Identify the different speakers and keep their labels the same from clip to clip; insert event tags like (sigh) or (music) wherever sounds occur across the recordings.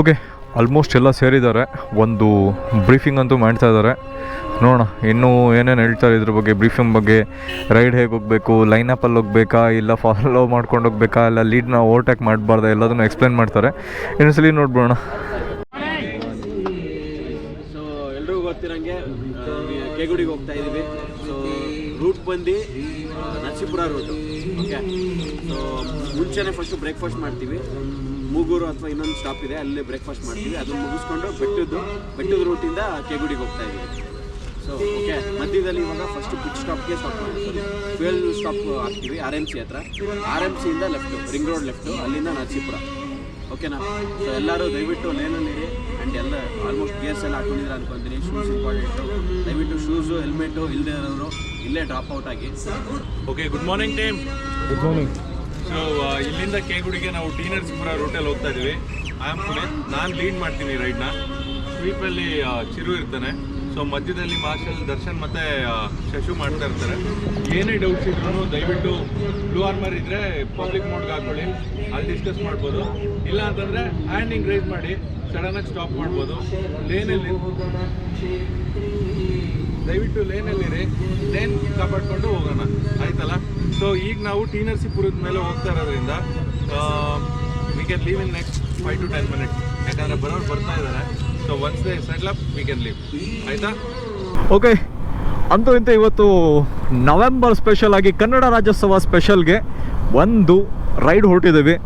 Speaker 1: Okay almost ಎಲ್ಲ ಸೇರಿದ್ದಾರೆ. ಒಂದು ಬ್ರೀಫಿಂಗ್ ಅಂತೂ ಮಾಡ್ತಾ ಇದ್ದಾರೆ. ನೋಡೋಣ, ಇನ್ನೂ ಏನೇನು ಹೇಳ್ತಾರೆ ಇದ್ರ ಬಗ್ಗೆ ಬ್ರೀಫಿಂಗ್ ಬಗ್ಗೆ ರೈಡ್ ಹೇಗೆ ಹೋಗಬೇಕು ಲೈನಪ್ಪಲ್ಲಿ ಹೋಗ್ಬೇಕಾ, ಇಲ್ಲ ಫಾಲೋ ಮಾಡ್ಕೊಂಡು ಹೋಗ್ಬೇಕಾ, ಇಲ್ಲ ಲೀಡ್ನ ಓವರ್ಟೇಕ್ ಮಾಡಬಾರ್ದ, ಎಲ್ಲದನ್ನು ಎಕ್ಸ್ಪ್ಲೇನ್ ಮಾಡ್ತಾರೆ. ಇನ್ನೊಂದ್ಸಲಿ ನೋಡ್ಬೋಣ
Speaker 2: ಕೇಗುಡಿಗೆ ಹೋಗ್ತಾ ಇದ್ದೀವಿ. ಸೊ ರೂಟ್ ಬಂದು ನರಸೀಪುರ ರೂಟು ಓಕೆ ಸೊ ಮುಂಚೆನೇ ಫಸ್ಟು ಬ್ರೇಕ್ಫಾಸ್ಟ್ ಮಾಡ್ತೀವಿ. ಮೂಗೂರು ಅಥವಾ ಇನ್ನೊಂದು ಸ್ಟಾಪ್ ಇದೆ ಅಲ್ಲಿ ಬ್ರೇಕ್ಫಾಸ್ಟ್ ಮಾಡ್ತೀವಿ. ಅದನ್ನು ಮುಗಿಸ್ಕೊಂಡು ಬೆಟ್ಟದ್ದು ಬೆಟ್ಟದ ರೂಟಿಂದ ಕೆಗುಡಿಗೆ ಹೋಗ್ತಾ ಇದ್ದೀವಿ. ಸೊ ಓಕೆ ಮಧ್ಯದಲ್ಲಿ ಇವಾಗ ಫಸ್ಟ್ ಪಿಚ್ ಸ್ಟಾಪ್ಗೆ ಸ್ಟಾಪ್ ಮಾಡ್ತೀವಿ ಫ್ಯೂಯಲ್ ಸ್ಟಾಪ್ ಹಾಕ್ತೀವಿ ಆರ್ ಎಂ ಸಿ ಹತ್ರ. ಆರ್ ಎಂ ಸಿಯಿಂದ ಲೆಫ್ಟು ರಿಂಗ್ ರೋಡ್ ಲೆಫ್ಟು ಅಲ್ಲಿಂದ ನರಸೀಪುರ. ಓಕೆನಾ ಸೊ ಎಲ್ಲರೂ ದಯವಿಟ್ಟು ಲೇನಲ್ಲಿರಿ ಆ್ಯಂಡ್ ಎಲ್ಲ ಆಲ್ಮೋಸ್ಟ್ ಗೇರ್ಸ್ ಎಲ್ಲ ಹಾಕೊಂಡಿದ್ರೆ ಅನ್ಕೊಂತೀನಿ. ಶೂಸ್ ಇಂಪಾರ್ಟೆಂಟು ದಯವಿಟ್ಟು ಶೂಸು ಹೆಲ್ಮೆಟು ಇಲ್ಲದೆ ಇರೋರು ಇಲ್ಲೇ ಡ್ರಾಪ್ ಔಟ್ ಆಗಿ.
Speaker 3: Okay good morning team
Speaker 1: good morning
Speaker 3: so ಇಲ್ಲಿಂದ ಕೇಗುಡಿಗೆ ನಾವು ಟಿ ನರಸೀಪುರ ರೂಟಲ್ಲಿ ಹೋಗ್ತಾ ಇದ್ದೀವಿ. ಐ ಆಮ್ ನಾನು ಲೀಡ್ ಮಾಡ್ತೀನಿ ರೈಡ್ನ ಸ್ವೀಪಲ್ಲಿ ಚಿರು ಇರ್ತಾನೆ. ಸೊ ಮಧ್ಯದಲ್ಲಿ ಮಾರ್ಷಲ್ ದರ್ಶನ್ ಮತ್ತೆ ಶಶು ಮಾಡ್ತಾ ಇರ್ತಾರೆ. ಏನೇ ಡೌಟ್ಸ್ ಇದ್ರು ದಯವಿಟ್ಟು ಬ್ಲೂ ಆರ್ಮರ್ ಇದ್ದರೆ ಪಬ್ಲಿಕ್ ಮೋಡ್ಗೆ ಹಾಕೊಳ್ಳಿ. ಅಲ್ಲಿ ಡಿಸ್ಕಸ್ ಮಾಡ್ಬೋದು. ಇಲ್ಲ ಅಂತಂದರೆ ಹ್ಯಾಂಡಿಂಗ್ ರೈಸ್ ಮಾಡಿ ಸಡನ್ನಾಗಿ ಸ್ಟಾಪ್ ಮಾಡ್ಬೋದು. ಲೇನಲ್ಲಿ ದಯವಿಟ್ಟು ಲೇನಲ್ಲಿರಿ ಲೇನ್ ಕಾಪಾಡಿಕೊಂಡು ಹೋಗೋಣ. ಆಯ್ತಲ್ಲ? ಸೊ ಈಗ ನಾವು ಟಿ ನರಸೀಪುರದ ಮೇಲೆ ಹೋಗ್ತಾ ಇರೋದ್ರಿಂದ we can leave in next five to ten minutes ಯಾಕಂದ್ರೆ ಬರೋರು ಬರ್ತಾ ಇದ್ದಾರೆ. So once they settle up we can leave ಆಯ್ತಾ?
Speaker 1: ಓಕೆ ಅಂತೂ ಇಂತ ಇವತ್ತು ನವೆಂಬರ್ ಸ್ಪೆಷಲ್ ಆಗಿ ಕನ್ನಡ ರಾಜ್ಯೋತ್ಸವ ಸ್ಪೆಷಲ್ಗೆ ಒಂದು ರೈಡ್ ಹೊರಟಿದ್ದೀವಿ.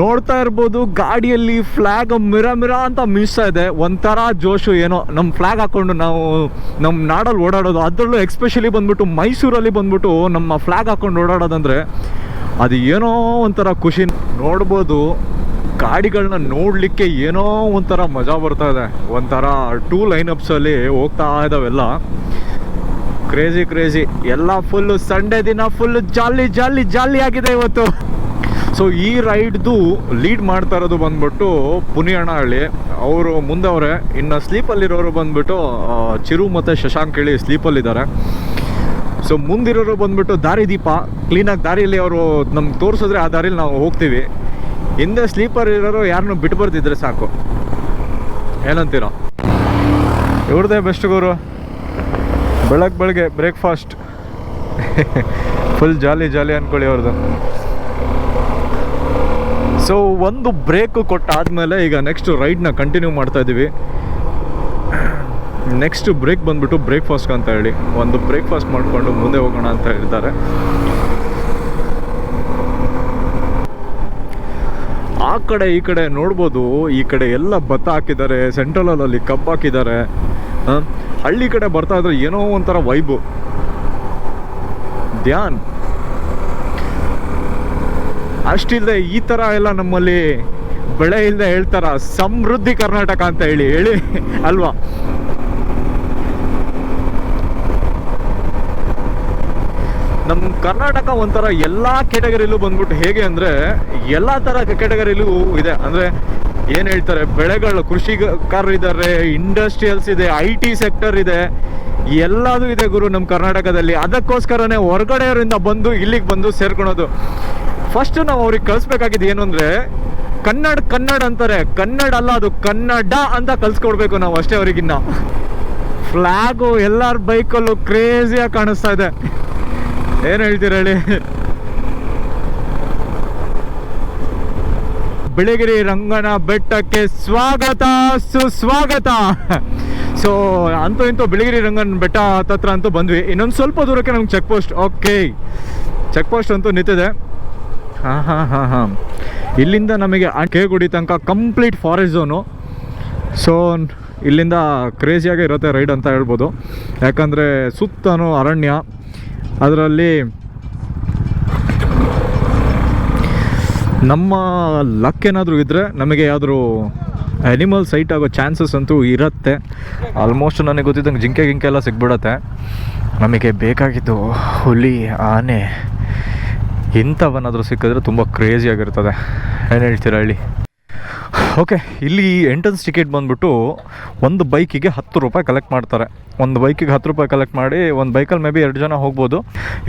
Speaker 1: ನೋಡ್ತಾ ಇರ್ಬೋದು, ಗಾಡಿಯಲ್ಲಿ ಫ್ಲಾಗ್ ಮಿರ ಮಿರ ಅಂತ ಮಿಸ್ ಇದೆ. ಒಂಥರ ಜೋಶು ಏನೋ ನಮ್ಮ ಫ್ಲ್ಯಾಗ್ ಹಾಕ್ಕೊಂಡು ನಾವು ನಮ್ಮ ನಾಡಲ್ಲಿ ಓಡಾಡೋದು. ಅದರಲ್ಲೂ ಎಕ್ಸ್ಪೆಷಲಿ ಬಂದ್ಬಿಟ್ಟು ಮೈಸೂರಲ್ಲಿ ಬಂದ್ಬಿಟ್ಟು ನಮ್ಮ ಫ್ಲ್ಯಾಗ್ ಹಾಕೊಂಡು ಓಡಾಡೋದಂದ್ರೆ ಅದು ಏನೋ ಒಂಥರ ಖುಷಿ. ನೋಡ್ಬೋದು ಗಾಡಿಗಳನ್ನ ನೋಡಲಿಕ್ಕೆ ಏನೋ ಒಂಥರ ಮಜಾ ಬರ್ತಾ ಇದೆ. ಒಂಥರ ಟೂ ಲೈನಪ್ಸಲ್ಲಿ ಹೋಗ್ತಾ ಇದಾವೆಲ್ಲ. ಕ್ರೇಜಿ ಕ್ರೇಜಿ ಎಲ್ಲ ಫುಲ್ಲು ಸಂಡೇ ದಿನ ಫುಲ್ ಜಾಲಿ ಜಾಲಿ ಜಾಲಿ ಆಗಿದೆ ಇವತ್ತು. ಸೊ ಈ ರೈಡ್ದು ಲೀಡ್ ಮಾಡ್ತಾ ಇರೋದು ಬಂದ್ಬಿಟ್ಟು ಪುನಿಯಣ್ಣಹಳ್ಳಿ ಅವರು ಮುಂದವ್ರೆ ಇನ್ನು ಸ್ಲೀಪಲ್ಲಿರೋರು ಬಂದ್ಬಿಟ್ಟು ಚಿರು ಮತ್ತು ಶಶಾಂಕ್ ಹೇಳಿ ಸ್ಲೀಪಲ್ಲಿದ್ದಾರೆ ಸೊ ಮುಂದಿರೋರು ಬಂದ್ಬಿಟ್ಟು ದಾರಿ ದೀಪ. ಕ್ಲೀನಾಗಿ ದಾರಿಯಲ್ಲಿ ಅವರು ನಮ್ಗೆ ತೋರಿಸಿದ್ರೆ ಆ ದಾರಿಲಿ ನಾವು ಹೋಗ್ತೀವಿ. ಹಿಂದೆ ಸ್ಲೀಪರ್ ಇರೋರು ಯಾರನ್ನು ಬಿಟ್ಟು ಬರ್ತಿದ್ರೆ ಸಾಕು. ಏನಂತೀರ? ಇವ್ರದೇ ಬೆಸ್ಟ್ ಗುರು. ಬೆಳಗ್ಗೆ ಬೆಳಗ್ಗೆ ಬ್ರೇಕ್ಫಾಸ್ಟ್ ಫುಲ್ (laughs) ಜಾಲಿ ಜಾಲಿ ಅಂದ್ಕೊಳ್ಳಿ ಅವ್ರದ್ದು ಸೊ ಒಂದು ಬ್ರೇಕ್ ಕೊಟ್ಟಾದಮೇಲೆ ಈಗ ನೆಕ್ಸ್ಟ್ ರೈಡ್ನ ಕಂಟಿನ್ಯೂ ಮಾಡ್ತಾ ಇದ್ದೀವಿ ನೆಕ್ಸ್ಟ್ ಬ್ರೇಕ್ ಬಂದ್ಬಿಟ್ಟು ಬ್ರೇಕ್ಫಾಸ್ಟ್ ಅಂತ ಹೇಳಿ. ಒಂದು ಬ್ರೇಕ್ಫಾಸ್ಟ್ ಮಾಡಿಕೊಂಡು ಮುಂದೆ ಹೋಗೋಣ ಅಂತ ಹೇಳ್ತಾರೆ ಆ ಕಡೆ ಈ ಕಡೆ ನೋಡ್ಬೋದು, ಈ ಕಡೆ ಎಲ್ಲ ಭತ್ತ ಹಾಕಿದ್ದಾರೆ ಸೆಂಟ್ರಲಲ್ಲಿ ಕಬ್ಬು ಹಾಕಿದ್ದಾರೆ. ಹಳ್ಳಿ ಕಡೆ ಬರ್ತಾ ಇದ್ರೆ ಏನೋ ಒಂಥರ ವೈಬು ಧ್ಯಾನ್ ಅಷ್ಟಿಲ್ಲದೆ ಈ ಥರ ಎಲ್ಲ ನಮ್ಮಲ್ಲಿ ಬೆಳೆ ಇಲ್ಲದೆ ಹೇಳ್ತಾರ, ಸಮೃದ್ಧಿ ಕರ್ನಾಟಕ ಅಂತ ಹೇಳಿ ಹೇಳಿ, ಅಲ್ವಾ? ನಮ್ಮ ಕರ್ನಾಟಕ ಒಂಥರ ಎಲ್ಲ ಕೆಟಗರಿಲೂ ಬಂದ್ಬಿಟ್ಟು ಹೇಗೆ ಅಂದರೆ, ಎಲ್ಲ ಥರ ಕೆಟಗರಿಲೂ ಇದೆ. ಅಂದರೆ ಏನು ಹೇಳ್ತಾರೆ, ಬೆಳೆಗಳು ಕೃಷಿಕಾರರಿದ್ದಾರೆ ಇಂಡಸ್ಟ್ರಿಯಲ್ಸ್ ಇದೆ ಐ ಟಿ ಸೆಕ್ಟರ್ ಇದೆ, ಎಲ್ಲದೂ ಇದೆ ಗುರು ನಮ್ಮ ಕರ್ನಾಟಕದಲ್ಲಿ. ಅದಕ್ಕೋಸ್ಕರನೇ ಹೊರಗಡೆಯವರಿಂದ ಬಂದು ಇಲ್ಲಿಗೆ ಬಂದು ಸೇರ್ಕೊಳೋದು. ಫಸ್ಟ್ ನಾವು ಅವ್ರಿಗೆ ಕಳಿಸ್ಬೇಕಾಗಿದ್ದು ಏನು ಅಂದರೆ, ಕನ್ನಡ ಕನ್ನಡ ಅಂತಾರೆ. ಕನ್ನಡ ಅಲ್ಲ ಅದು ಕನ್ನಡ ಅಂತ ಕಲ್ಸ್ಕೊಡ್ಬೇಕು ನಾವು ಅಷ್ಟೇ ಅವ್ರಿಗಿನ್ನ. ಫ್ಲಾಗು ಎಲ್ಲರ ಬೈಕಲ್ಲೂ ಕ್ರೇಜಿಯಾಗಿ ಕಾಣಿಸ್ತಾ ಇದೆ. ಏನು ಹೇಳ್ತೀರ ಹೇಳಿ? ಬಿಳಿಗಿರಿ ರಂಗನ ಬೆಟ್ಟಕ್ಕೆ ಸ್ವಾಗತ, ಸುಸ್ವಾಗತ. ಸೊ ಅಂತೂ ಇಂತೂ ಬಿಳಿಗಿರಿ ರಂಗನ ಬೆಟ್ಟ ಹತ್ತತ್ರ ಅಂತೂ ಬಂದ್ವಿ. ಇನ್ನೊಂದು ಸ್ವಲ್ಪ ದೂರಕ್ಕೆ ನಮ್ಗೆ check post okay check post ಅಂತೂ ನಿಂತಿದೆ. ಹಾಂ ಹಾಂ ಹಾಂ ಹಾಂ. ಇಲ್ಲಿಂದ ನಮಗೆ ಕೇಗುಡಿ ತನಕ ಕಂಪ್ಲೀಟ್ ಫಾರೆಸ್ಟ್ ಝೋನು ಸೊ ಇಲ್ಲಿಂದ ಕ್ರೇಜಿಯಾಗಿ ಇರುತ್ತೆ ರೈಡ್ ಅಂತ ಹೇಳ್ಬೋದು. ಯಾಕಂದರೆ ಸುತ್ತನೂ ಅರಣ್ಯ. ಅದರಲ್ಲಿ ನಮ್ಮ ಲಕ್ ಏನಾದರೂ ಇದ್ದರೆ ನಮಗೆ ಯಾವ್ದಾದ್ರು ಅನಿಮಲ್ ಸೈಟ್ ಆಗೋ ಚಾನ್ಸಸ್ ಅಂತೂ ಇರುತ್ತೆ. ಆಲ್ಮೋಸ್ಟ್ ನನಗೆ ಗೊತ್ತಿದ್ದಂಗೆ ಜಿಂಕೆ ಗಿಂಕೆ ಎಲ್ಲ ಸಿಗ್ಬಿಡತ್ತೆ. ನಮಗೆ ಬೇಕಾಗಿದ್ದು ಹುಲಿ, ಆನೆ ಇಂಥವನ್ನಾದರೂ ಸಿಕ್ಕಿದ್ರೆ ತುಂಬ ಕ್ರೇಜಿಯಾಗಿರ್ತದೆ ಏನು ಹೇಳ್ತೀರಾ ಹೇಳಿ? ಓಕೆ ಇಲ್ಲಿ ಎಂಟ್ರೆನ್ಸ್ ಟಿಕೆಟ್ ಬಂದ್ಬಿಟ್ಟು ಒಂದು ಬೈಕಿಗೆ ಹತ್ತು ರೂಪಾಯಿ ಕಲೆಕ್ಟ್ ಮಾಡ್ತಾರೆ. ಒಂದು ಬೈಕಿಗೆ ಹತ್ತು ರೂಪಾಯಿ ಕಲೆಕ್ಟ್ ಮಾಡಿ ಒಂದು ಬೈಕಲ್ಲಿ ಮೇ ಬಿ ಎರಡು ಜನ ಹೋಗ್ಬೋದು.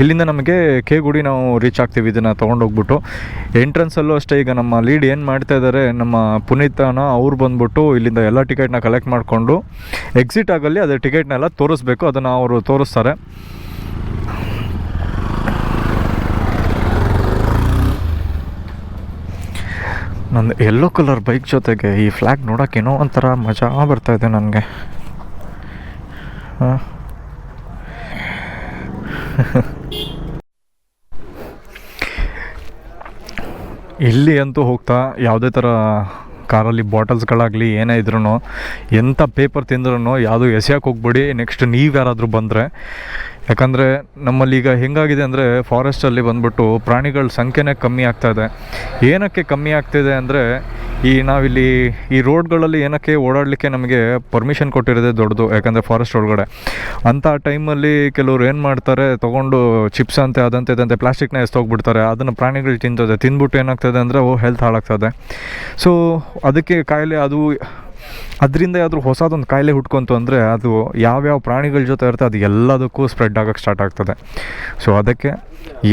Speaker 1: ಇಲ್ಲಿಂದ ನಮಗೆ ಕೆ ಗುಡಿ ನಾವು ರೀಚ್ ಆಗ್ತೀವಿ ಇದನ್ನು ತೊಗೊಂಡೋಗ್ಬಿಟ್ಟು. ಎಂಟ್ರೆನ್ಸಲ್ಲೂ ಅಷ್ಟೇ, ಈಗ ನಮ್ಮ ಲೀಡ್ ಏನು ಮಾಡ್ತಾ ಇದ್ದಾರೆ ನಮ್ಮ ಪುನೀತನ ಅವ್ರು ಬಂದ್ಬಿಟ್ಟು ಇಲ್ಲಿಂದ ಎಲ್ಲ ಟಿಕೆಟ್ನ ಕಲೆಕ್ಟ್ ಮಾಡಿಕೊಂಡು ಎಕ್ಸಿಟ್ ಆಗಲಿ ಅದೇ ಟಿಕೆಟ್ನೆಲ್ಲ ತೋರಿಸ್ಬೇಕು, ಅದನ್ನು ಅವರು ತೋರಿಸ್ತಾರೆ. ನಂದು ಯೆಲ್ಲೋ ಕಲರ್ ಬೈಕ್ ಜೊತೆಗೆ ಈ ಫ್ಲ್ಯಾಗ್ ನೋಡೋಕೆ ಏನೋ ಒಂಥರ ಮಜಾ ಬರ್ತಾ ಇದೆ ನನಗೆ. (laughs) ಇಲ್ಲಿ ಅಂತೂ ಹೋಗ್ತಾ ಯಾವುದೇ ಥರ ಕಾರಲ್ಲಿ ಬಾಟಲ್ಸ್ಗಳಾಗಲಿ ಏನೇ ಇದ್ರೂ ಎಂಥ ಪೇಪರ್ ತಿಂದ್ರೂ ಯಾವುದು ಎಸೆಯಕ್ಕೆ ಹೋಗ್ಬೇಡಿ, ನೆಕ್ಸ್ಟ್ ನೀವು ಯಾರಾದರೂ ಬಂದರೆ. ಯಾಕಂದರೆ ನಮ್ಮಲ್ಲಿ ಈಗ ಹೆಂಗಾಗಿದೆ ಅಂದರೆ ಫಾರೆಸ್ಟಲ್ಲಿ ಬಂದ್ಬಿಟ್ಟು ಪ್ರಾಣಿಗಳ ಸಂಖ್ಯೆನೇ ಕಮ್ಮಿ ಆಗ್ತಾ ಇದೆ. ಏನಕ್ಕೆ ಕಮ್ಮಿ ಆಗ್ತಿದೆ ಅಂದರೆ ಈ ನಾವಿಲ್ಲಿ ಈ ರೋಡ್ಗಳಲ್ಲಿ ಏನಕ್ಕೆ ಓಡಾಡಲಿಕ್ಕೆ ನಮಗೆ ಪರ್ಮಿಷನ್ ಕೊಟ್ಟಿರೋದೇ ದೊಡ್ಡದು, ಯಾಕಂದರೆ ಫಾರೆಸ್ಟ್ ಒಳಗಡೆ. ಅಂಥ ಟೈಮಲ್ಲಿ ಕೆಲವರು ಏನು ಮಾಡ್ತಾರೆ, ತೊಗೊಂಡು ಚಿಪ್ಸ್ ಅಂತೆ, ಅದಂತೆ, ಇದಂತೆ ಪ್ಲಾಸ್ಟಿಕ್ನ ಎಸ್ತೋಗ್ಬಿಡ್ತಾರೆ ಅದನ್ನು ಪ್ರಾಣಿಗಳು ತಿಂತದೆ. ತಿಂದ್ಬಿಟ್ಟು ಏನಾಗ್ತದೆ ಅಂದರೆ ಅವು ಹೆಲ್ತ್ ಹಾಳಾಗ್ತದೆ. ಸೊ ಅದಕ್ಕೆ ಕಾಯಿಲೆ ಅದು ಅದರಿಂದ ಯಾವ್ದಾದ್ರು ಹೊಸದೊಂದು ಕಾಯಿಲೆ ಹುಟ್ಕೊಂತು ಅಂದರೆ ಅದು ಯಾವ್ಯಾವ ಪ್ರಾಣಿಗಳ ಜೊತೆ ಇರುತ್ತೆ ಅದು ಎಲ್ಲದಕ್ಕೂ ಸ್ಪ್ರೆಡ್ ಆಗೋಕ್ಕೆ ಸ್ಟಾರ್ಟ್ ಆಗ್ತದೆ. ಸೊ ಅದಕ್ಕೆ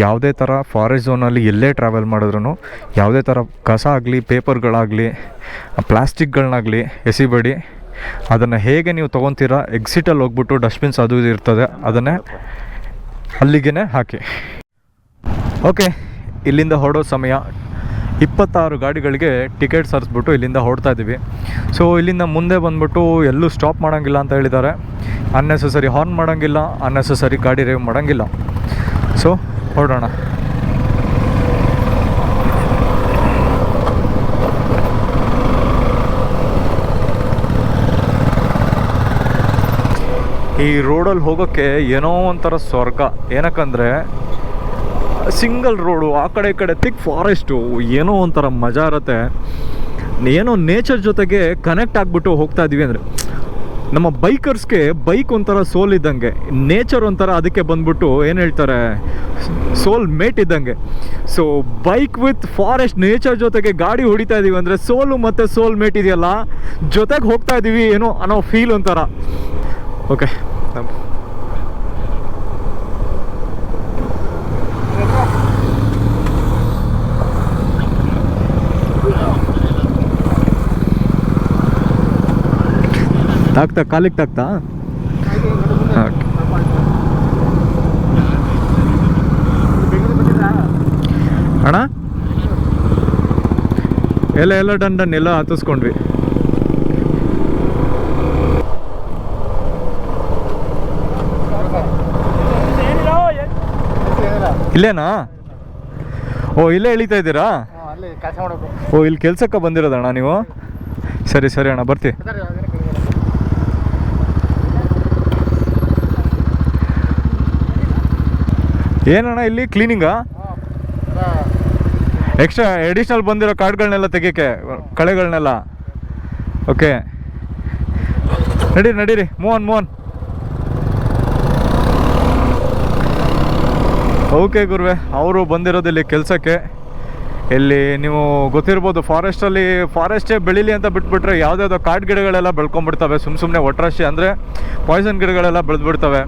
Speaker 1: ಯಾವುದೇ ಥರ ಫಾರೆಸ್ಟ್ ಝೋನಲ್ಲಿ ಎಲ್ಲೇ ಟ್ರಾವೆಲ್ ಮಾಡಿದ್ರೂ ಯಾವುದೇ ಥರ ಕಸ ಆಗಲಿ ಪೇಪರ್ಗಳಾಗಲಿ ಪ್ಲಾಸ್ಟಿಕ್ಗಳನ್ನಾಗಲಿ ಎಸಿಬೇಡಿ. ಅದನ್ನು ಹೇಗೆ ನೀವು ತೊಗೊತೀರಾ ಎಕ್ಸಿಟಲ್ಲಿ ಹೋಗ್ಬಿಟ್ಟು ಡಸ್ಟ್ಬಿನ್ಸ್ ಅದು ಇದು ಇರ್ತದೆ, ಅದನ್ನೇ ಅಲ್ಲಿಗೆ ಹಾಕಿ. ಓಕೆ ಇಲ್ಲಿಂದ ಹೊರಡೋ ಸಮಯ ಇಪ್ಪತ್ತಾರು ಗಾಡಿಗಳಿಗೆ ಟಿಕೆಟ್ ಸರಿಸ್ಬಿಟ್ಟು ಇಲ್ಲಿಂದ ಹೊಡ್ತಾ ಇದ್ದೀವಿ. ಸೊ ಇಲ್ಲಿಂದ ಮುಂದೆ ಬಂದ್ಬಿಟ್ಟು ಎಲ್ಲೂ ಸ್ಟಾಪ್ ಮಾಡೋಂಗಿಲ್ಲ ಅಂತ ಹೇಳಿದ್ದಾರೆ. ಅನ್ನೆಸೆಸರಿ ಹಾರ್ನ್ ಮಾಡೋಂಗಿಲ್ಲ ಅನ್ನೆಸೆಸರಿ ಗಾಡಿ ರೇವ್ ಮಾಡೋಂಗಿಲ್ಲ. ಸೊ ಹೊರಡೋಣ. ಈ ರೋಡಲ್ಲಿ ಹೋಗೋಕ್ಕೆ ಏನೋ ಒಂಥರ ಸ್ವರ್ಗ. ಏನಕ್ಕಂದರೆ ಸಿಂಗಲ್ ರೋಡು, ಆ ಕಡೆ ಈ ಕಡೆ ತಿಕ್ ಫಾರೆಸ್ಟು ಏನೋ ಒಂಥರ ಮಜಾ ಇರುತ್ತೆ. ಏನೋ ನೇಚರ್ ಜೊತೆಗೆ ಕನೆಕ್ಟ್ ಆಗಿಬಿಟ್ಟು ಹೋಗ್ತಾ ಇದೀವಿ ಅಂದರೆ, ನಮ್ಮ ಬೈಕರ್ಸ್ಗೆ ಬೈಕ್ ಒಂಥರ ಸೋಲ್ ಇದ್ದಂಗೆ ನೇಚರ್ ಒಂಥರ ಅದಕ್ಕೆ ಬಂದ್ಬಿಟ್ಟು ಏನು ಹೇಳ್ತಾರೆ ಸೋಲ್ ಮೇಟ್ ಇದ್ದಂಗೆ. So bike with forest nature ಜೊತೆಗೆ ಗಾಡಿ ಹೊಡಿತಾ ಇದ್ದೀವಿ ಅಂದರೆ ಸೋಲು ಮತ್ತು ಸೋಲ್ ಮೇಟ್ ಇದೆಯಲ್ಲ, ಜೊತೆಗೆ ಹೋಗ್ತಾ ಇದ್ದೀವಿ ಏನೋ ಅನ್ನೋ ಫೀಲ್ ಒಂಥರ. ಓಕೆ ತಾಕ್ತಾ ಕಾಲಿಗೆ ತಾಕ್ತಾ ಅಣ್ಣ? ಎಲ್ಲ ಎಲ್ಲ ಡನ್ ಡನ್ ಎಲ್ಲ ಹತ್ತಿಸ್ಕೊಂಡ್ವಿ. ಇಲ್ಲೇನಾ? ಓ ಇಲ್ಲೇ ಇಳಿತಾ ಇದ್ದೀರಾ? ಓ ಇಲ್ಲಿ ಕೆಲ್ಸಕ್ಕೆ ಬಂದಿರೋದಣ್ಣ ನೀವು? ಸರಿ ಸರಿ ಅಣ್ಣ ಬರ್ತೀವಿ. ಏನಣ್ಣ ಇಲ್ಲಿ? ಕ್ಲೀನಿಂಗಾ ಎಕ್ಸ್ಟ್ರಾ ಎಡಿಷ್ನಲ್ ಬಂದಿರೋ ಕಾರ್ಡ್ಗಳನ್ನೆಲ್ಲ ತೆಗಿಯೋಕ್ಕೆ, ಕಳೆಗಳನ್ನೆಲ್ಲ. ಓಕೆ ನಡೀರಿ ನಡೀರಿ. ಮೋಹನ್ ಮೋಹನ್ ಓಕೆ ಗುರುವೆ, ಅವರು ಬಂದಿರೋದು ಇಲ್ಲಿ ಕೆಲಸಕ್ಕೆ. ಇಲ್ಲಿ ನೀವು ಗೊತ್ತಿರ್ಬೋದು ಫಾರೆಸ್ಟಲ್ಲಿ ಫಾರೆಸ್ಟೇ ಬೆಳೀಲಿ ಅಂತ ಬಿಟ್ಬಿಟ್ರೆ ಯಾವುದ್ಯಾವುದೋ ಕಾಡು ಗಿಡಗಳೆಲ್ಲ ಬೆಳ್ಕೊಂಡ್ಬಿಡ್ತವೆ. ಸುಮ್ಮ ಸುಮ್ಮನೆ ಒಟ್ರಾಶಿ ಅಂದರೆ ಪಾಯ್ಸನ್ ಗಿಡಗಳೆಲ್ಲ ಬೆಳೆದ್ಬಿಡ್ತವೆ.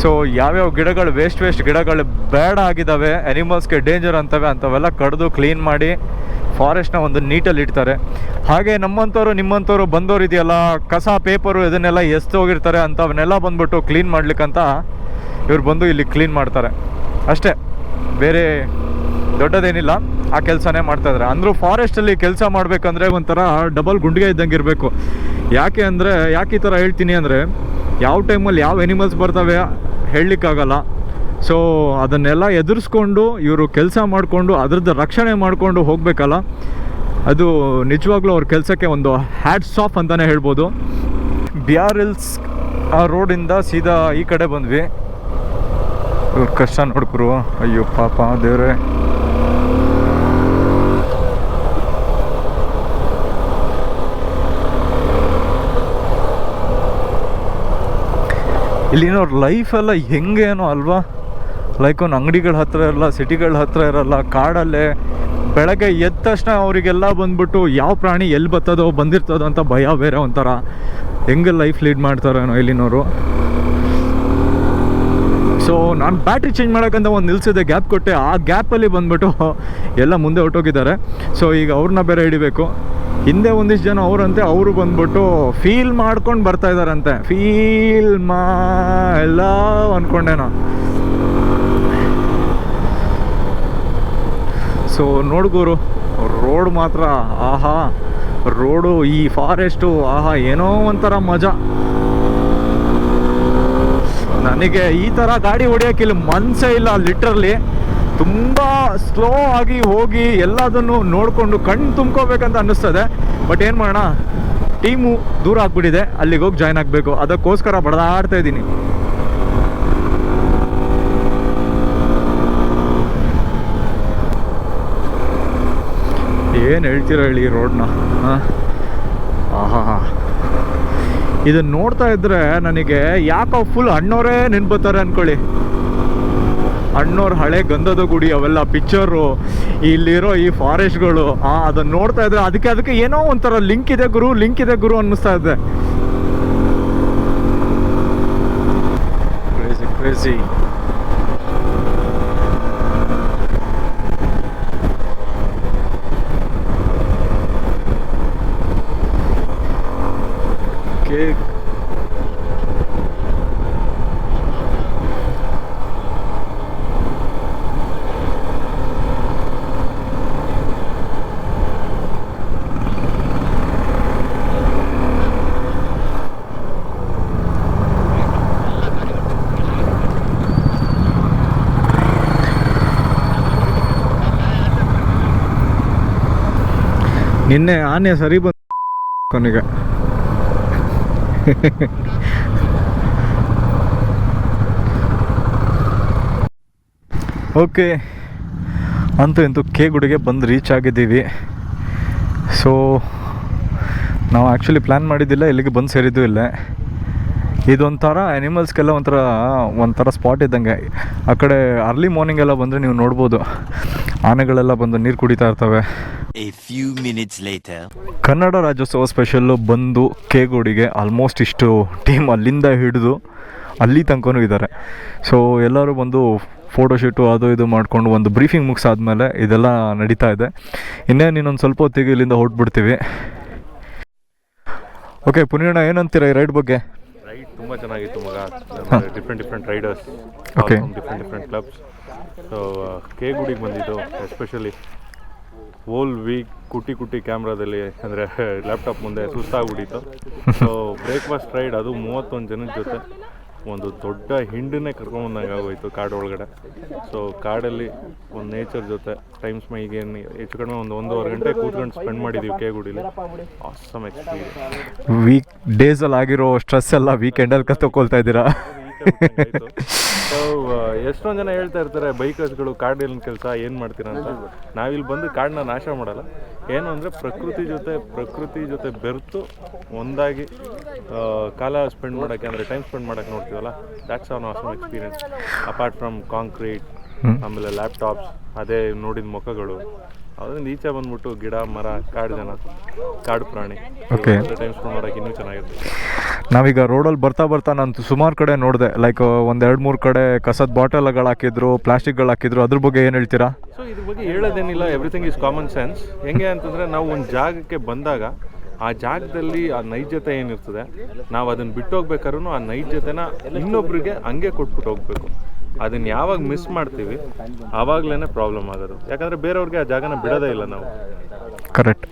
Speaker 1: ಸೊ ಯಾವ್ಯಾವ ಗಿಡಗಳು ವೇಸ್ಟ್ ವೇಸ್ಟ್ ಗಿಡಗಳು ಬೇಡ ಆಗಿದ್ದಾವೆ ಅನಿಮಲ್ಸ್ಗೆ ಡೇಂಜರ್ ಅಂತವೆ ಅಂಥವೆಲ್ಲ ಕಡಿದು ಕ್ಲೀನ್ ಮಾಡಿ ಫಾರೆಸ್ಟ್ನ ಒಂದು ನೀಟಲ್ಲಿ ಇಡ್ತಾರೆ. ಹಾಗೆ ನಮ್ಮಂಥವ್ರು, ನಿಮ್ಮಂಥವ್ರು ಬಂದವರು ಇದೆಯಲ್ಲ, ಕಸ ಪೇಪರು ಇದನ್ನೆಲ್ಲ ಎಸ್ತು ಹೋಗಿರ್ತಾರೆ ಅಂಥವನ್ನೆಲ್ಲ ಬಂದುಬಿಟ್ಟು ಕ್ಲೀನ್ ಮಾಡ್ಲಿಕ್ಕಂತ ಇವ್ರು ಬಂದು ಇಲ್ಲಿ ಕ್ಲೀನ್ ಮಾಡ್ತಾರೆ. ಅಷ್ಟೇ, ಬೇರೆ ದೊಡ್ಡದೇನಿಲ್ಲ, ಆ ಕೆಲಸನೇ ಮಾಡ್ತಾ ಇದ್ದಾರೆ ಅಂದರೂ ಫಾರೆಸ್ಟಲ್ಲಿ ಕೆಲಸ ಮಾಡಬೇಕಂದ್ರೆ ಒಂಥರ ಡಬಲ್ ಗುಂಡಿಗೆ ಇದ್ದಂಗೆ ಇರಬೇಕು. ಯಾಕೆ ಅಂದರೆ, ಯಾಕೆ ಈ ಥರ ಹೇಳ್ತೀನಿ ಅಂದರೆ ಯಾವ ಟೈಮಲ್ಲಿ ಯಾವ ಎನಿಮಲ್ಸ್ ಬರ್ತವೆ ಹೇಳಲಿಕ್ಕಾಗಲ್ಲ. ಸೊ ಅದನ್ನೆಲ್ಲ ಎದುರಿಸ್ಕೊಂಡು, ಇವರು ಕೆಲಸ ಮಾಡಿಕೊಂಡು, ಅದ್ರದ್ದು ರಕ್ಷಣೆ ಮಾಡಿಕೊಂಡು ಹೋಗಬೇಕಲ್ಲ. ಅದು ನಿಜವಾಗ್ಲೂ ಅವ್ರ ಕೆಲಸಕ್ಕೆ ಒಂದು ಹ್ಯಾಟ್ಸ್ ಆಫ್ ಅಂತಲೇ ಹೇಳ್ಬೋದು. ಬಿ ಆರ್ ಎಲ್ಸ್ ಆ ರೋಡಿಂದ ಸೀದಾ ಈ ಕಡೆ ಬಂದ್ವಿ. ಇವ್ರ ಕಷ್ಟ ನೋಡ್ಕರು. ಅಯ್ಯೋ ಪಾಪ ದೇವ್ರೆ. ಇಲ್ಲಿನವ್ರ ಲೈಫೆಲ್ಲ ಹೆಂಗೇನೋ ಅಲ್ವಾ? ಲೈಕ್ ಒಂದು ಅಂಗಡಿಗಳ ಹತ್ರ ಇರಲ್ಲ, ಸಿಟಿಗಳ ಹತ್ರ ಇರಲ್ಲ, ಕಾಡಲ್ಲೇ ಬೆಳಗ್ಗೆ ಎದ್ದ ತಕ್ಷಣ ಅವರಿಗೆಲ್ಲ ಬಂದ್ಬಿಟ್ಟು ಯಾವ ಪ್ರಾಣಿ ಎಲ್ಲಿ ಬತ್ತದೋ ಬಂದಿರ್ತದೋ ಅಂತ ಭಯ ಬೇರೆ ಒಂಥರ. ಹೆಂಗೆ ಲೈಫ್ ಲೀಡ್ ಮಾಡ್ತಾರೇನೋ ಇಲ್ಲಿನವರು ಸೊ ನಾನು ಬ್ಯಾಟ್ರಿ ಚೇಂಜ್ ಮಾಡೋಕ್ಕಂತ ಒಂದು ನಿಲ್ಸಿದೆ ಗ್ಯಾಪ್ ಕೊಟ್ಟೆ. ಆ ಗ್ಯಾಪಲ್ಲಿ ಬಂದ್ಬಿಟ್ಟು (laughs) ಎಲ್ಲ ಮುಂದೆ ಹೊಟ್ಟೋಗಿದ್ದಾರೆ ಸೊ ಈಗ ಅವ್ರನ್ನ ಬೇರೆ ಹಿಡಿಬೇಕು. ಹಿಂದೆ ಒಂದಿಷ್ಟು ಜನ ಅವರಂತೆ, ಅವರು ಬಂದ್ಬಿಟ್ಟು ಫೀಲ್ ಮಾಡ್ಕೊಂಡು ಬರ್ತಾ ಇದ್ದಾರಂತೆ. ಫೀಲ್ ಮಾ ಎಲ್ಲ ಅಂದ್ಕೊಂಡೆ ನಾನು. ಸೊ ನೋಡ್ಗೋರು ರೋಡ್ ಮಾತ್ರ, ಆಹಾ. ರೋಡು ಈ ಫಾರೆಸ್ಟು ಆಹಾ, ಏನೋ ಒಂಥರ ಮಜಾ. ನನಗೆ ಈ ಥರ ಗಾಡಿ ಹೊಡಿಯೋಕ್ಕಿಲ್ಲ ಮನಸ್ಸೇ ಇಲ್ಲ ಲಿಟ್ರಲ್ಲಿ ತುಂಬ ಸ್ಲೋ ಆಗಿ ಹೋಗಿ ಎಲ್ಲದನ್ನು ನೋಡಿಕೊಂಡು ಕಣ್ಣು ತುಂಬ್ಕೋಬೇಕಂತ ಅನ್ನಿಸ್ತದೆ. ಬಟ್ ಏನು ಮಾಡೋಣ? ಟೀಮು ದೂರ ಆಗ್ಬಿಟ್ಟಿದೆ. ಅಲ್ಲಿಗೆ ಹೋಗಿ ಜಾಯ್ನ್ ಆಗಬೇಕು. ಅದಕ್ಕೋಸ್ಕರ ಬಡದಾಡ್ತಾ ಇದ್ದೀನಿ. ಏನು ಹೇಳ್ತೀರಾ ಹೇಳಿ ರೋಡ್ನ ಹಾಂ? ಆಹಾ ಇದನ್ನ ನೋಡ್ತಾ ಇದ್ರೆ ನನಗೆ ಯಾಕೋ ಫುಲ್ ಅಣ್ಣವರೇ ನೆನ್ಪತ್ತಾರೆ ಅನ್ಕೊಳ್ಳಿ. ಅಣ್ಣವ್ರ ಹಳೆ ಗಂಧದ ಗುಡಿ ಅವೆಲ್ಲ ಪಿಕ್ಚರು ಇಲ್ಲಿರೋ ಈ ಫಾರೆಸ್ಟ್ಗಳು ಆ ಅದನ್ನ ನೋಡ್ತಾ ಇದ್ರೆ ಅದಕ್ಕೆ ಅದಕ್ಕೆ ಏನೋ ಒಂಥರ ಲಿಂಕ್ ಇದೆ ಗುರು ಲಿಂಕ್ ಇದೆ ಗುರು ಅನ್ನಿಸ್ತಾ ಇದೆ. ಕ್ರೇಜಿ ಕ್ರೇಜಿ ನಿನ್ನೆ ಆನೆ ಸರಿ ಬಂದ ಕೊನೆಗೆ. ಓಕೆ, ಅಂತೂ ಇಂತು ಕೆ ಗುಡಿಗೆ ಬಂದು ರೀಚ್ ಆಗಿದ್ದೀವಿ. ಸೊ ನಾವು ಆ್ಯಕ್ಚುಲಿ ಪ್ಲ್ಯಾನ್ ಮಾಡಿದ್ದಿಲ್ಲ, ಇಲ್ಲಿಗೆ ಬಂದು ಸೇರಿದ್ದು ಇಲ್ಲೇ. ಇದೊಂಥರ ಆ್ಯನಿಮಲ್ಸ್ಗೆಲ್ಲ ಒಂಥರ ಒಂಥರ ಸ್ಪಾಟ್ ಇದ್ದಂಗೆ. ಆ ಕಡೆ ಅರ್ಲಿ ಮಾರ್ನಿಂಗ್ ಎಲ್ಲ ಬಂದರೆ ನೀವು ನೋಡ್ಬೋದು. ಆನೆಗಳೆಲ್ಲ ಬಂದು ನೀರು ಕುಡಿತಾ ಇರ್ತವೆ.
Speaker 4: A few minutes later.
Speaker 1: Kannada Rajyotsava special ಬಂದು ಕೇಗೋಡಿಗೆ ಆಲ್ಮೋಸ್ಟ್ ಇಷ್ಟು ಟೀಮ್ ಅಲ್ಲಿಂದ ಹಿಡಿದು ಅಲ್ಲಿ ತನಕನೂ ಇದ್ದಾರೆ. ಸೊ ಎಲ್ಲರೂ ಬಂದು ಫೋಟೋಶೂಟು ಅದು ಇದು ಮಾಡಿಕೊಂಡು ಒಂದು ಬ್ರೀಫಿಂಗ್ ಮುಗಿಸಾದ್ಮೇಲೆ ಇದೆಲ್ಲ ನಡೀತಾ ಇದೆ. ಇನ್ನೇನು ಇನ್ನೊಂದು ಸ್ವಲ್ಪ ಹೊತ್ತಿಗೆ ಇಲ್ಲಿಂದ ಹೊರಟ್ಬಿಡ್ತೀವಿ. ಓಕೆ ಪುನೀಣ ಏನಂತೀರ ಈ ರೈಡ್ ಬಗ್ಗೆ?
Speaker 3: ತುಂಬ ಚೆನ್ನಾಗಿತ್ತು ಮಗ. Different different riders. Different different clubs so K ಗುಡಿಗೆ ಬಂದಿದ್ದು ಎಸ್ಪೆಷಲಿ ಓಲ್ ವೀಕ್ ಕುಟಿ ಕುಟಿ ಕ್ಯಾಮ್ರಾದಲ್ಲಿ ಅಂದರೆ ಲ್ಯಾಪ್ಟಾಪ್ ಮುಂದೆ ಸುಸ್ತಾಗ್ಬಿಟ್ಟಿತ್ತು. ಸೊ ಬ್ರೇಕ್ಫಾಸ್ಟ್ ರೈಡ್ ಅದು ಮೂವತ್ತೊಂದು ಜನದ ಜೊತೆ. ಒಂದು ದೊಡ್ಡ ಹಿಂಡನ್ನೇ ಕರ್ಕೊಂಬಂದಂಗೆ ಆಗೋಯ್ತು ಕಾಡು ಒಳಗಡೆ. ಸೊ ಕಾಡಲ್ಲಿ ಒಂದು ನೇಚರ್ ಜೊತೆ ಟೈಮ್ ಈಗೇನು ಹೆಚ್ಚು ಕಡಿಮೆ ಒಂದು ಒಂದೂವರೆ ಗಂಟೆ ಕೂತ್ಕೊಂಡು ಸ್ಪೆಂಡ್ ಮಾಡಿದ್ದೀವಿ ಕೆ ಗುಡಿಲಿ ಆಸಮ್ ಎಕ್ಸ್ಪೀರಿಯನ್ಸ್
Speaker 1: ವೀಕ್ ಡೇಸಲ್ಲಿ ಆಗಿರೋ ಸ್ಟ್ರೆಸ್ ಎಲ್ಲ ವೀಕೆಂಡಲ್ಲಿ ಕತ್ತೊಕೊಳ್ತಾ ಇದ್ದೀರಾ?
Speaker 3: ಸೊ ಎಷ್ಟೊಂದು ಜನ ಹೇಳ್ತಾ ಇರ್ತಾರೆ ಬೈಕರ್ಸ್ಗಳು ಕಾಡಿನ ಕೆಲಸ ಏನು ಮಾಡ್ತೀರಾ ಅಂತ. ನಾವಿಲ್ಲಿ ಬಂದು ಕಾಡನ್ನ ನಾಶ ಮಾಡಲ್ಲ. ಏನು ಅಂದರೆ ಪ್ರಕೃತಿ ಜೊತೆ ಪ್ರಕೃತಿ ಜೊತೆ ಬೆರೆತು ಒಂದಾಗಿ ಕಾಲ ಸ್ಪೆಂಡ್ ಮಾಡಕ್ಕೆ ಅಂದರೆ ಟೈಮ್ ಸ್ಪೆಂಡ್ ಮಾಡೋಕ್ಕೆ ನೋಡ್ತೀವಲ್ಲ that's on awesome experience apart from concrete ಆಮೇಲೆ ಲ್ಯಾಪ್ಟಾಪ್ಸ್ ಅದೇ ನೋಡಿದ ಮುಖಗಳು. ಅದರಿಂದ ಈಚೆ ಬಂದ್ಬಿಟ್ಟು ಗಿಡ ಮರ ಕಾಡು ಜನ ಕಾಡು ಪ್ರಾಣಿ. ಟೈಮ್ ಸ್ಪೆಂಡ್ ಮಾಡೋಕೆ ಇನ್ನೂ ಚೆನ್ನಾಗಿರ್ತದೆ
Speaker 1: ನಾವೀಗ ರೋಡಲ್ಲಿ ಬರ್ತಾ ಬರ್ತಾ ನಾನು ಸುಮಾರು ಕಡೆ ನೋಡಿದೆ ಲೈಕ್ ಒಂದು ಎರಡು ಮೂರು ಕಡೆ ಕಸದ ಬಾಟಲ್ಗಳು ಹಾಕಿದ್ರು ಪ್ಲಾಸ್ಟಿಕ್ಗಳು ಹಾಕಿದ್ರು ಅದ್ರ ಬಗ್ಗೆ ಏನು ಹೇಳ್ತೀರಾ?
Speaker 3: ಸೊ ಇದ್ರ ಬಗ್ಗೆ ಹೇಳೋದೇನಿಲ್ಲ ಎವ್ರಿಥಿಂಗ್ ಇಸ್ ಕಾಮನ್ ಸೆನ್ಸ್ ಹೆಂಗೆ ಅಂತಂದರೆ ನಾವು ಒಂದು ಜಾಗಕ್ಕೆ ಬಂದಾಗ ಆ ಜಾಗದಲ್ಲಿ ಆ ನೈಜತೆ ಏನಿರ್ತದೆ ನಾವು ಅದನ್ನು ಬಿಟ್ಟು ಹೋಗ್ಬೇಕಾದ್ರೂ ಆ ನೈಜತೆನ ಇನ್ನೊಬ್ರಿಗೆ ಹಂಗೆ ಕೊಟ್ಬಿಟ್ಟು ಹೋಗ್ಬೇಕು. ಅದನ್ನ ಯಾವಾಗ ಮಿಸ್ ಮಾಡ್ತೀವಿ ಆವಾಗಲೇ ಪ್ರಾಬ್ಲಮ್ ಆಗೋದು. ಯಾಕಂದರೆ ಬೇರೆಯವ್ರಿಗೆ ಆ ಜಾಗನ ಬಿಡೋದೇ ಇಲ್ಲ ನಾವು.
Speaker 1: ಕರೆಕ್ಟ್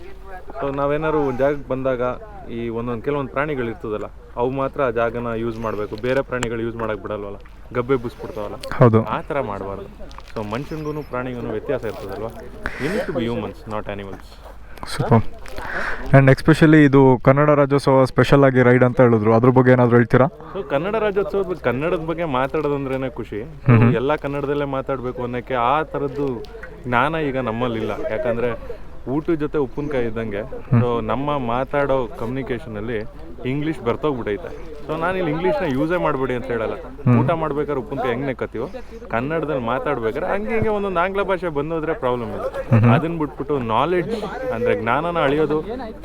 Speaker 3: ಸೊ ನಾವೇನಾದ್ರು ಒಂದು ಜಾಗಕ್ಕೆ ಬಂದಾಗ ಈ ಒಂದೊಂದು ಕೆಲವೊಂದು ಪ್ರಾಣಿಗಳು ಇರ್ತದಲ್ಲ ಅವು ಮಾತ್ರ ಆ ಜಾಗನ ಯೂಸ್ ಮಾಡಬೇಕು. ಬೇರೆ ಪ್ರಾಣಿಗಳು ಯೂಸ್ ಮಾಡೋಕೆ ಬಿಡಲ್ವಲ್ಲ? ಗಬ್ಬೆ ಬಿಸ್ಬಿಡ್ತಾವಲ್ಲ?
Speaker 1: ಹೌದು.
Speaker 3: ಆ ಥರ ಮಾಡಬಾರ್ದು. ಸೊ ಮನುಷ್ಯನಿಗೂ ಪ್ರಾಣಿಗೂ ವ್ಯತ್ಯಾಸ ಇರ್ತದಲ್ವಾ? You to be humans not animals
Speaker 1: super and especially ಇದು ಕನ್ನಡ ರಾಜ್ಯೋತ್ಸವ ಸ್ಪೆಷಲ್ ಆಗಿ ರೈಡ್ ಅಂತ ಹೇಳಿದ್ರು. ಅದ್ರ ಬಗ್ಗೆ ಏನಾದರೂ ಹೇಳ್ತೀರಾ?
Speaker 3: ಸೊ ಕನ್ನಡ ರಾಜ್ಯೋತ್ಸವದ ಬಗ್ಗೆ ಕನ್ನಡದ ಬಗ್ಗೆ ಮಾತಾಡೋದಂದ್ರೇ ಖುಷಿ. ಎಲ್ಲ ಕನ್ನಡದಲ್ಲೇ ಮಾತಾಡಬೇಕು ಅನ್ನೋಕ್ಕೆ ಆ ಥರದ್ದು ಜ್ಞಾನ ಈಗ ನಮ್ಮಲ್ಲಿಲ್ಲ. ಯಾಕಂದರೆ ಊಟದ ಜೊತೆ ಉಪ್ಪಿನಕಾಯಿ ಇದ್ದಂಗೆ. ಸೊ ನಮ್ಮ ಮಾತಾಡೋ ಕಮ್ಯುನಿಕೇಷನಲ್ಲಿ ಇಂಗ್ಲೀಷ್ ಬರ್ತೋಗ್ಬಿಟ್ಟೈತೆ ಸೊ ನಾನು ಇಲ್ಲಿ ಇಂಗ್ಲೀಷ್ನ ಯೂಸೇ ಮಾಡಬೇಡಿ ಅಂತ ಹೇಳಲ್ಲ. ಊಟ ಮಾಡ್ಬೇಕಾದ್ರೆ ಉಪ್ಪಿನಕಾಯಿ ಹೆಂಗೆ ನೆಕ್ಕತ್ತೀವೋ ಕನ್ನಡದಲ್ಲಿ ಮಾತಾಡ್ಬೇಕಾದ್ರೆ ಹಂಗೆ ಹಿಂಗೆ ಒಂದೊಂದು ಆಂಗ್ಲ ಭಾಷೆ ಬಂದೋದ್ರೆ ಪ್ರಾಬ್ಲಮ್ ಇಲ್ಲ. ಅದನ್ನ ಬಿಟ್ಬಿಟ್ಟು ನಾಲೆಡ್ಜ್ ಅಂದರೆ ಜ್ಞಾನನ ಅಳಿಯೋದು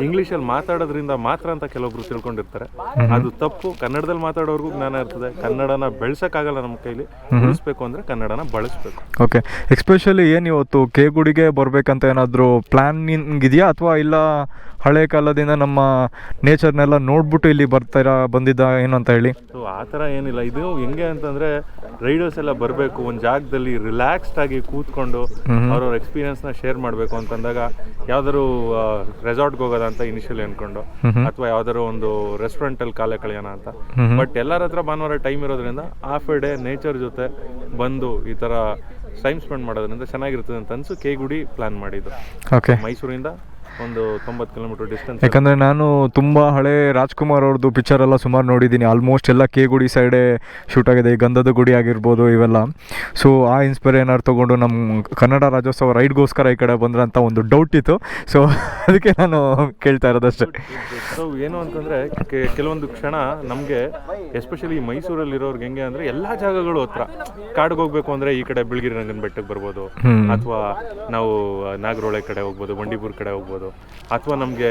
Speaker 3: ಇಂಗ್ಲೀಷಲ್ಲಿ ಮಾತಾಡೋದ್ರಿಂದ ಮಾತ್ರ ಅಂತ ಕೆಲವೊಬ್ರು ತಿಳ್ಕೊಂಡಿರ್ತಾರೆ. ಅದು ತಪ್ಪು. ಕನ್ನಡದಲ್ಲಿ ಮಾತಾಡೋರ್ಗೂ ಜ್ಞಾನ ಇರ್ತದೆ. ಕನ್ನಡನ ಬೆಳೆಸೋಕ್ಕಾಗಲ್ಲ ನಮ್ಮ ಕೈಲಿ. ಉಳಿಸ್ಬೇಕು ಅಂದರೆ ಕನ್ನಡನ ಬಳಸ್ಬೇಕು.
Speaker 1: ಓಕೆ ಎಕ್ಸ್ಪೆಷಲಿ ಏನು ಇವತ್ತು ಕೇಗುಡಿಗೆ ಬರಬೇಕಂತ ಏನಾದರೂ ಪ್ಲ್ಯಾನಿಂಗ್ ಇದೆಯಾ ಅಥವಾ ಇಲ್ಲ ಹಳೆ ಕಾಲದಿಂದ ನಮ್ಮ ನೇಚರ್ನೆಲ್ಲ ನೋಡ್ಬಿಟ್ಟು ಇಲ್ಲಿ ಬರ್ತೀರಾ ಬಂದಿದ್ದ ಏನು ಅಂತ ಹೇಳಿ?
Speaker 3: ಸೊ ಆ ಥರ ಏನಿಲ್ಲ. ಇದು ಹೆಂಗೆ ಅಂತಂದರೆ ರೈಡರ್ಸ್ ಎಲ್ಲ ಬರಬೇಕು ಒಂದು ಜಾಗದಲ್ಲಿ ರಿಲ್ಯಾಕ್ಸ್ಡ್ ಆಗಿ ಕೂತ್ಕೊಂಡು ಅವ್ರವ್ರ ಎಕ್ಸ್ಪೀರಿಯನ್ಸ್ನ ಶೇರ್ ಮಾಡಬೇಕು ಅಂತಂದಾಗ ಯಾವ್ದಾದ್ರು ರೆಸಾರ್ಟ್ಗೆ ಹೋಗೋದ ಅಂತ ಇನಿಷಿಯಲಿ ಅಂದ್ಕೊಂಡು ಅಥವಾ ಯಾವ್ದಾದ್ರು ಒಂದು ರೆಸ್ಟೋರೆಂಟಲ್ಲಿ ಕಾಲ ಕಳೆಯೋಣ ಅಂತ. ಬಟ್ ಎಲ್ಲರ ಹತ್ರ ಭಾನುವಾರ ಟೈಮ್ ಇರೋದ್ರಿಂದ ಹಾಫ್ ಎ ಡೇ ನೇಚರ್ ಜೊತೆ ಬಂದು ಈ ಥರ ಟೈಮ್ ಸ್ಪೆಂಡ್ ಮಾಡೋದ್ರಿಂದ ಚೆನ್ನಾಗಿರ್ತದೆ ಅಂತ ಅನ್ಸು. ಕೇಗುಡಿ ಪ್ಲಾನ್ ಮಾಡಿದ್ದು.
Speaker 1: ಓಕೆ
Speaker 3: ಮೈಸೂರಿಂದ ಒಂದು ತೊಂಬತ್ತು ಕಿಲೋಮೀಟರ್ ಡಿಸ್ಟೆನ್ಸ್
Speaker 1: ಯಾಕಂದರೆ ನಾನು ತುಂಬ ಹಳೆ ರಾಜ್ಕುಮಾರ್ ಅವ್ರದ್ದು ಪಿಕ್ಚರ್ ಎಲ್ಲ ಸುಮಾರು ನೋಡಿದ್ದೀನಿ ಆಲ್ಮೋಸ್ಟ್ ಎಲ್ಲ ಕೆ ಗುಡಿ ಸೈಡೇ ಶೂಟ್ ಆಗಿದೆ. ಈ ಗಂಧದ ಗುಡಿ ಆಗಿರ್ಬೋದು ಇವೆಲ್ಲ. ಸೊ ಆ ಇನ್ಸ್ಪೈರ್ ಏನಾರು ತೊಗೊಂಡು ನಮ್ಮ ಕನ್ನಡ ರಾಜ್ಯೋತ್ಸವ ರೈಡ್ಗೋಸ್ಕರ ಈ ಕಡೆ ಬಂದ್ರೆ ಅಂತ ಒಂದು ಡೌಟ್ ಇತ್ತು. ಸೊ (laughs) ಅದಕ್ಕೆ ನಾನು ಕೇಳ್ತಾ ಇರೋದಷ್ಟೇ
Speaker 3: ಸೊ ಏನು ಅಂತಂದರೆ ಕೆಲವೊಂದು ಕ್ಷಣ ನಮಗೆ ಎಸ್ಪೆಷಲಿ ಮೈಸೂರಲ್ಲಿ ಇರೋರ್ಗೆ ಹೆಂಗೆ ಅಂದರೆ ಎಲ್ಲ ಜಾಗಗಳು ಹತ್ರ. ಕಾಡಿಗೆ ಹೋಗ್ಬೇಕು ಅಂದರೆ ಈ ಕಡೆ ಬಿಳ್ಗಿರಿ ರಂಗನ ಬೆಟ್ಟಕ್ಕೆ ಬರ್ಬೋದು ಅಥವಾ ನಾವು ನಾಗರೋಳೆ ಕಡೆ ಹೋಗ್ಬೋದು ಬಂಡೀಪುರ ಕಡೆ ಹೋಗ್ಬೋದು. ಅಥವಾ ನಮಗೆ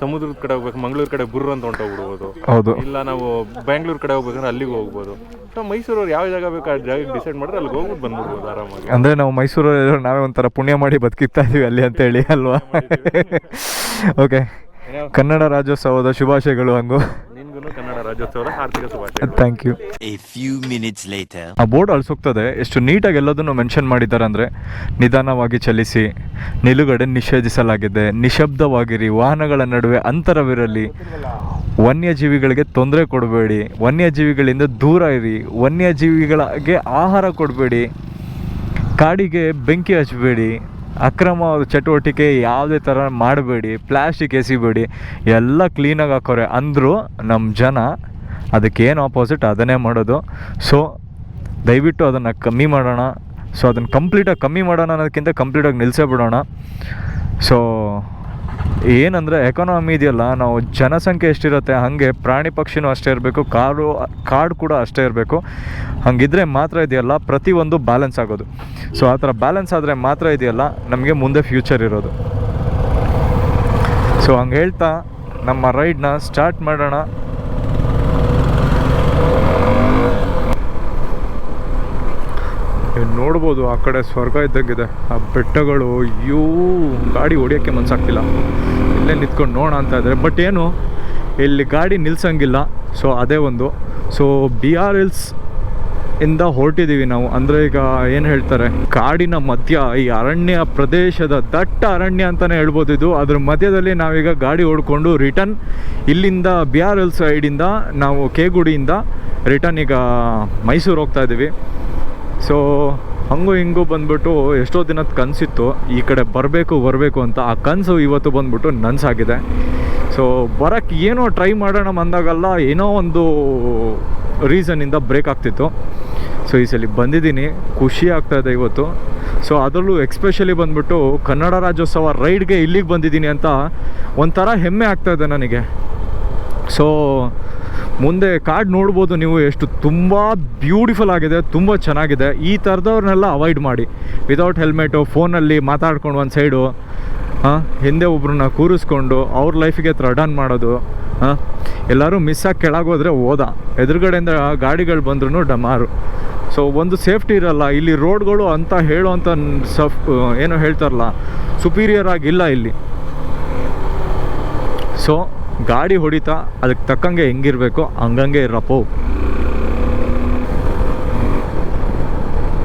Speaker 3: ಸಮುದ್ರದ ಕಡೆ ಹೋಗ್ಬೇಕು ಮಂಗಳೂರು ಕಡೆ ಬುರ್ರ ಅಂತ ಹೊಂಟೋಗ್ಬಿಡ್ಬೋದು
Speaker 1: ಹೌದು.
Speaker 3: ಇಲ್ಲ ನಾವು ಬ್ಯಾಂಗ್ಳೂರ್ ಕಡೆ ಹೋಗ್ಬೇಕಂದ್ರೆ ಅಲ್ಲಿಗೆ ಹೋಗ್ಬೋದು. ಸೊ ಮೈಸೂರವ್ರು ಯಾವ ಜಾಗ ಬೇಕು ಆ ಜಾಗಕ್ಕೆ ಡಿಸೈಡ್ ಮಾಡಿದ್ರೆ ಅಲ್ಲಿಗೆ ಹೋಗ್ಬಿಟ್ಟು ಬಂದ್ಬಿಡ್ಬೋದು ಆರಾಮಾಗಿ.
Speaker 1: ಅಂದರೆ ನಾವು ಮೈಸೂರಲ್ಲಿ ನಾವೇ ಒಂಥರ ಪುಣ್ಯ ಮಾಡಿ ಬದುಕಿರ್ತಾ ಇದೀವಿ ಅಲ್ಲಿ ಅಂತೇಳಿ ಅಲ್ವಾ? ಓಕೆ (laughs) ಕನ್ನಡ ರಾಜ್ಯೋತ್ಸವದ ಶುಭಾಶಯಗಳು ಹಂಗು.
Speaker 3: ನಿನ್ಗೂ ಕನ್ನಡ ರಾಜ್ಯೋತ್ಸವದ ಆರ್ಥಿಕ ಶುಭಾಶಯ
Speaker 1: thank you
Speaker 4: A few minutes later.
Speaker 1: ಆ ಬೋರ್ಡ್ ಅಳಿಸೋಗ್ತದೆ. ಎಷ್ಟು ನೀಟಾಗಿ ಎಲ್ಲದನ್ನು ಮೆನ್ಷನ್ ಮಾಡಿದ್ದಾರೆ ಅಂದರೆ ನಿಧಾನವಾಗಿ ಚಲಿಸಿ ನಿಲುಗಡೆ ನಿಷೇಧಿಸಲಾಗಿದೆ. ನಿಶಬ್ದವಾಗಿರಿ. ವಾಹನಗಳ ನಡುವೆ ಅಂತರವಿರಲಿ. ವನ್ಯಜೀವಿಗಳಿಗೆ ತೊಂದರೆ ಕೊಡಬೇಡಿ. ವನ್ಯಜೀವಿಗಳಿಂದ ದೂರ ಇರಿ. ವನ್ಯಜೀವಿಗಳಿಗೆ ಆಹಾರ ಕೊಡಬೇಡಿ. ಕಾಡಿಗೆ ಬೆಂಕಿ ಹಚ್ಚಬೇಡಿ. ಅಕ್ರಮ ಚಟುವಟಿಕೆ ಯಾವುದೇ ಥರ ಮಾಡಬೇಡಿ, ಪ್ಲಾಸ್ಟಿಕ್ ಎಸಿಬೇಡಿ, ಎಲ್ಲ ಕ್ಲೀನಾಗಿ ಹಾಕೋರೆ ಅಂದರೂ ನಮ್ಮ ಜನ ಅದಕ್ಕೇನು ಆಪೋಸಿಟ್ ಅದನ್ನೇ ಮಾಡೋದು. ಸೊ ದಯವಿಟ್ಟು ಅದನ್ನು ಕಮ್ಮಿ ಮಾಡೋಣ. ಸೊ ಅದನ್ನು ಕಂಪ್ಲೀಟಾಗಿ ಕಮ್ಮಿ ಮಾಡೋಣ ಅನ್ನೋದಕ್ಕಿಂತ ಕಂಪ್ಲೀಟಾಗಿ ನಿಲ್ಲಿಸೇ ಬಿಡೋಣ. ಸೊ ಏನಂದರೆ ಎಕಾನಮಿ ಇದೆಯಲ್ಲ, ನಾವು ಜನಸಂಖ್ಯೆ ಎಷ್ಟಿರುತ್ತೆ, ಹಾಗೆ ಪ್ರಾಣಿ ಪಕ್ಷಿನೂ ಅಷ್ಟೇ ಇರಬೇಕು ಕಾರು ಕಾಡು ಕೂಡ ಅಷ್ಟೇ ಇರಬೇಕು. ಹಾಗಿದ್ರೆ ಮಾತ್ರ ಇದೆಯಲ್ಲ, ಪ್ರತಿಯೊಂದು ಬ್ಯಾಲೆನ್ಸ್ ಆಗೋದು. ಸೊ ಆ ಥರ ಬ್ಯಾಲೆನ್ಸ್ ಆದರೆ ಮಾತ್ರ ಇದೆಯಲ್ಲ, ನಮಗೆ ಮುಂದೆ ಫ್ಯೂಚರ್ ಇರೋದು. ಸೊ ಹಂಗೆ ಹೇಳ್ತಾ, ನಮ್ಮ ರೈಡ್ನ ಸ್ಟಾರ್ಟ್ ಮಾಡೋಣ. ನೀವು ನೋಡ್ಬೋದು, ಆ ಕಡೆ ಸ್ವರ್ಗ ಇದ್ದಂಗಿದೆ. ಆ ಬೆಟ್ಟಗಳು ಅಯ್ಯೋ ಗಾಡಿ ಹೊಡಿಯೋಕ್ಕೆ ಮನಸ್ಸಾಗ್ತಿಲ್ಲ ಇಲ್ಲೇ ನಿಂತ್ಕೊಂಡು ನೋಡೋಣ ಅಂತ ಇದ್ದಾರೆ ಬಟ್ ಏನು, ಇಲ್ಲಿ ಗಾಡಿ ನಿಲ್ಸಂಗಿಲ್ಲ. ಸೊ ಅದೇ ಒಂದು. ಸೊ ಬಿ ಆರ್ ಎಲ್ಸ್ ಇಂದ ಹೊರಟಿದ್ದೀವಿ ನಾವು. ಅಂದರೆ ಈಗ ಏನು ಹೇಳ್ತಾರೆ, ಕಾಡಿನ ಮಧ್ಯ, ಈ ಅರಣ್ಯ ಪ್ರದೇಶದ ದಟ್ಟ ಅರಣ್ಯ ಅಂತಲೇ ಹೇಳ್ಬೋದು ಇದು. ಅದ್ರ ಮಧ್ಯದಲ್ಲಿ ನಾವೀಗ ಗಾಡಿ ಓಡಿಕೊಂಡು ರಿಟರ್ನ್ ಇಲ್ಲಿಂದ ಬಿ ಆರ್ ಎಲ್ ಸೈಡಿಂದ ನಾವು ಕೇಗುಡಿಯಿಂದ ರಿಟರ್ನ್ ಈಗ ಮೈಸೂರು ಹೋಗ್ತಾ ಇದ್ದೀವಿ. ಸೊ ಹಂಗು ಹಿಂಗೂ ಬಂದ್ಬಿಟ್ಟು ಎಷ್ಟೋ ದಿನದ ಕನಸಿತ್ತು. ಈ ಕಡೆ ಬರಬೇಕು ಬರಬೇಕು ಅಂತ ಆ ಕನಸು ಇವತ್ತು ಬಂದ್ಬಿಟ್ಟು ನನ್ಸಾಗಿದೆ. ಸೊ ಬರೋಕ್ಕೆ ಏನೋ ಟ್ರೈ ಮಾಡೋಣ ಅಂದಾಗಲ್ಲ ಏನೋ ಒಂದು ರೀಸನಿಂದ ಬ್ರೇಕ್ ಆಗ್ತಿತ್ತು. ಸೊ ಈ ಸಲ ಬಂದಿದ್ದೀನಿ. ಖುಷಿ ಆಗ್ತಾಯಿದೆ ಇವತ್ತು. ಸೊ ಅದರಲ್ಲೂ ಎಕ್ಸ್ಪೆಷಲಿ ಬಂದ್ಬಿಟ್ಟು ಕನ್ನಡ ರಾಜ್ಯೋತ್ಸವ ರೈಡ್ಗೆ ಇಲ್ಲಿಗೆ ಬಂದಿದ್ದೀನಿ ಅಂತ ಒಂಥರ ಹೆಮ್ಮೆ ಆಗ್ತಾಯಿದೆ ನನಗೆ. ಸೊ ಮುಂದೆ ಕಾಡು ನೋಡ್ಬೋದು ನೀವು, ಎಷ್ಟು ತುಂಬ ಬ್ಯೂಟಿಫುಲ್ ಆಗಿದೆ, ತುಂಬ ಚೆನ್ನಾಗಿದೆ. ಈ ಥರದವ್ರನ್ನೆಲ್ಲ ಅವಾಯ್ಡ್ ಮಾಡಿ. ವಿತೌಟ್ ಹೆಲ್ಮೆಟು ಫೋನಲ್ಲಿ ಮಾತಾಡ್ಕೊಂಡು ಒಂದು ಸೈಡು ಹಾಂ, ಹಿಂದೆ ಒಬ್ರನ್ನ ಕೂರಿಸ್ಕೊಂಡು ಅವ್ರ ಲೈಫಿಗೆ ಥ್ರಡನ್ ಮಾಡೋದು, ಹಾಂ, ಎಲ್ಲರೂ ಮಿಸ್ ಆಗಿ ಕೆಳಗೋದ್ರೆ ಹೋದ. ಎದುರುಗಡೆಯಿಂದ ಗಾಡಿಗಳು ಬಂದ್ರೂ ಡಮಾರು. ಸೊ ಒಂದು ಸೇಫ್ಟಿ ಇರಲ್ಲ. ಇಲ್ಲಿ ರೋಡ್ಗಳು ಅಂತ ಹೇಳುವಂಥ ಸಫ್ ಏನು ಹೇಳ್ತಾರಲ್ಲ ಸುಪೀರಿಯರ್ ಆಗಿಲ್ಲ ಇಲ್ಲಿ. ಸೊ ಗಾಡಿ ಹೊಡಿತಾ ಅದಕ್ಕೆ ತಕ್ಕಂಗೆ ಹೆಂಗಿರಬೇಕು ಹಂಗಂಗೆ ಇರಪ್ಪ.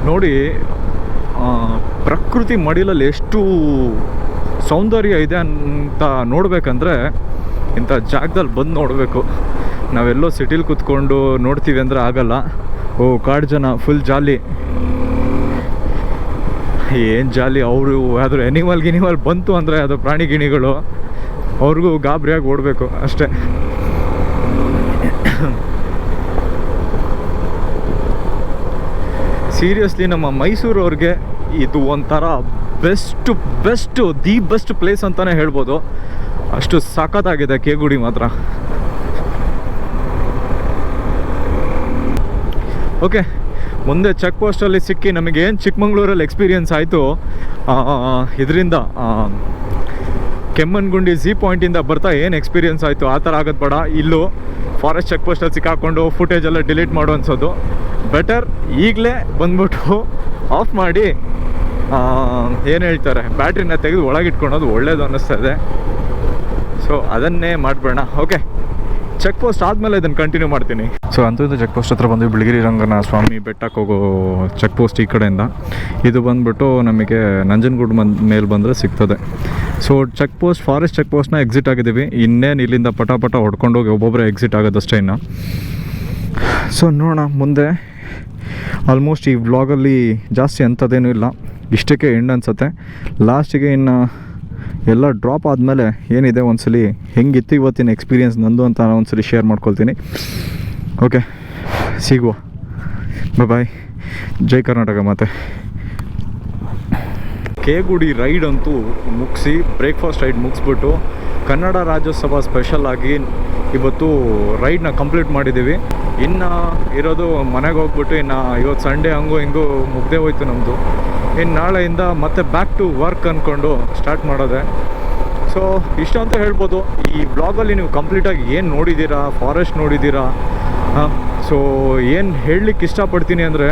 Speaker 1: ನೋಡಿ ಪ್ರಕೃತಿ ಮಡಿಲಲ್ಲಿ ಎಷ್ಟು ಸೌಂದರ್ಯ ಇದೆ ಅಂತ ನೋಡಬೇಕಂದ್ರೆ ಇಂಥ ಜಾಗದಲ್ಲಿ ಬಂದು ನೋಡಬೇಕು. ನಾವೆಲ್ಲೋ ಸಿಟಿಲಿ ಕೂತ್ಕೊಂಡು ನೋಡ್ತೀವಿ ಅಂದರೆ ಆಗಲ್ಲ. ಓ, ಕಾಡು ಜನ ಫುಲ್ ಜಾಲಿ. ಏನು ಜಾಲಿ, ಅವರು ಯಾವ್ದಾದ್ರು ಎನಿಮಲ್ ಗಿನಿಮಲ್ ಬಂತು ಅಂದರೆ ಅದು ಪ್ರಾಣಿ ಗಿಣಿಗಳು. ಅವ್ರಿಗೂ ಗಾಬರಿಯಾಗಿ ಓಡಬೇಕು, ಅಷ್ಟೇ. ಸೀರಿಯಸ್ಲಿ ನಮ್ಮ ಮೈಸೂರವ್ರಿಗೆ ಇದು ಒಂಥರ best best the best place ಅಂತಲೇ ಹೇಳ್ಬೋದು. ಅಷ್ಟು ಸಖತ್ತಾಗಿದೆ ಕೇಗುಡಿ ಮಾತ್ರ. ಓಕೆ ಮುಂದೆ ಚೆಕ್ ಪೋಸ್ಟಲ್ಲಿ ಸಿಕ್ಕಿ ನಮಗೆ ಏನು ಚಿಕ್ಕಮಂಗ್ಳೂರಲ್ಲಿ ಎಕ್ಸ್ಪೀರಿಯನ್ಸ್ ಆಯಿತು ಇದರಿಂದ ಕೆಮ್ಮನ್ಗುಂಡಿ ಝೀ ಪಾಯಿಂಟಿಂದ ಬರ್ತಾ ಏನು ಎಕ್ಸ್ಪೀರಿಯನ್ಸ್ ಆಯಿತು? ಆ ಥರ ಆಗೋದು ಬೇಡ. ಇಲ್ಲೂ ಫಾರೆಸ್ಟ್ ಚೆಕ್ ಪೋಸ್ಟಲ್ಲಿ ಸಿಕ್ಕಾಕೊಂಡು ಫುಟೇಜ್ ಎಲ್ಲ ಡಿಲೀಟ್ ಮಾಡೋ ಅನ್ಸೋದು ಬೆಟರ್ ಈಗಲೇ ಬಂದ್ಬಿಟ್ಟು ಆಫ್ ಮಾಡಿ ಏನು ಹೇಳ್ತಾರೆ? ಬ್ಯಾಟ್ರಿನ ತೆಗೆದು ಒಳಗಿಟ್ಕೊಳೋದು ಒಳ್ಳೇದು ಅನ್ನಿಸ್ತಾ ಇದೆ. ಸೊ ಅದನ್ನೇ ಮಾಡಬೇಡ. ಓಕೆ ಚೆಕ್ ಪೋಸ್ಟ್ ಆದಮೇಲೆ ಇದನ್ನು ಕಂಟಿನ್ಯೂ ಮಾಡ್ತೀನಿ. ಸೊ ಅಂತೂ ಚೆಕ್ ಪೋಸ್ಟ್ ಹತ್ರ ಬಂದು ಬಿಳಿಗಿರಿ ರಂಗನ ಸ್ವಾಮಿ ಬೆಟ್ಟಕ್ಕೆ ಹೋಗೋ ಚೆಕ್ ಪೋಸ್ಟ್ ಈ ಕಡೆಯಿಂದ. ಇದು ಬಂದ್ಬಿಟ್ಟು ನಮಗೆ ನಂಜನಗೂಡು ಮನ್, ಮೇಲೆ ಬಂದರೆ ಸಿಗ್ತದೆ. So check post forest check ಪೋಸ್ಟ್ನ exit ಆಗಿದ್ದೀವಿ. ಇನ್ನೇನು ಇಲ್ಲಿಂದ ಪಟ ಪಟ ಹೊಡ್ಕೊಂಡೋಗಿ ಒಬ್ಬೊಬ್ಬರೇ ಎಕ್ಸಿಟ್ ಆಗೋದಷ್ಟೇ ಇನ್ನು. ಸೊ ನೋಡೋಣ ಮುಂದೆ. ಆಲ್ಮೋಸ್ಟ್ ಈ ವ್ಲಾಗಲ್ಲಿ ಜಾಸ್ತಿ ಅಂಥದ್ದೇನೂ ಇಲ್ಲ. ಇಷ್ಟಕ್ಕೆ ಎಂಡ್ ಅನ್ಸುತ್ತೆ. ಲಾಸ್ಟಿಗೆ ಇನ್ನು ಎಲ್ಲ ಡ್ರಾಪ್ ಆದಮೇಲೆ ಏನಿದೆ ಒಂದ್ಸಲಿ ಹೆಂಗಿತ್ತು ಇವತ್ತಿನ ಎಕ್ಸ್ಪೀರಿಯೆನ್ಸ್ ನಂದು ಅಂತ ನಾನು ಒಂದ್ಸಲಿ ಶೇರ್ ಮಾಡ್ಕೊಳ್ತೀನಿ. ಓಕೆ ಸಿಗುವ. ಬಾಯ್ ಜೈ ಕರ್ನಾಟಕ ಮತ್ತೆ ಕೇಗುಡಿ ರೈಡ್ ಅಂತೂ ಮುಗಿಸಿ ಬ್ರೇಕ್ಫಾಸ್ಟ್ ರೈಡ್ ಮುಗಿಸ್ಬಿಟ್ಟು ಕನ್ನಡ ರಾಜ್ಯೋತ್ಸವ ಸ್ಪೆಷಲ್ ಆಗಿ ಇವತ್ತು ರೈಡ್ನ ಕಂಪ್ಲೀಟ್ ಮಾಡಿದ್ದೀವಿ. ಇನ್ನು ಇರೋದು ಮನೆಗೆ ಹೋಗ್ಬಿಟ್ಟು ಇನ್ನು ಇವತ್ತು ಸಂಡೇ ಹಂಗು ಹಿಂಗೂ ಮುಗ್ದೇ ಹೋಯ್ತು ನಮ್ಮದು ಇನ್ನು ನಾಳೆಯಿಂದ ಮತ್ತೆ ಬ್ಯಾಕ್ ಟು ವರ್ಕ್ ಅಂದ್ಕೊಂಡು ಸ್ಟಾರ್ಟ್ ಮಾಡೋದೆ. ಸೊ ಇಷ್ಟು ಅಂತ ಹೇಳ್ಬೋದು. ಈ ಬ್ಲಾಗಲ್ಲಿ ನೀವು ಕಂಪ್ಲೀಟಾಗಿ ಏನು ನೋಡಿದ್ದೀರಾ ಫಾರೆಸ್ಟ್ ನೋಡಿದ್ದೀರಾ ಸೊ ಏನು ಹೇಳಲಿಕ್ಕೆ ಇಷ್ಟಪಡ್ತೀನಿ ಅಂದರೆ,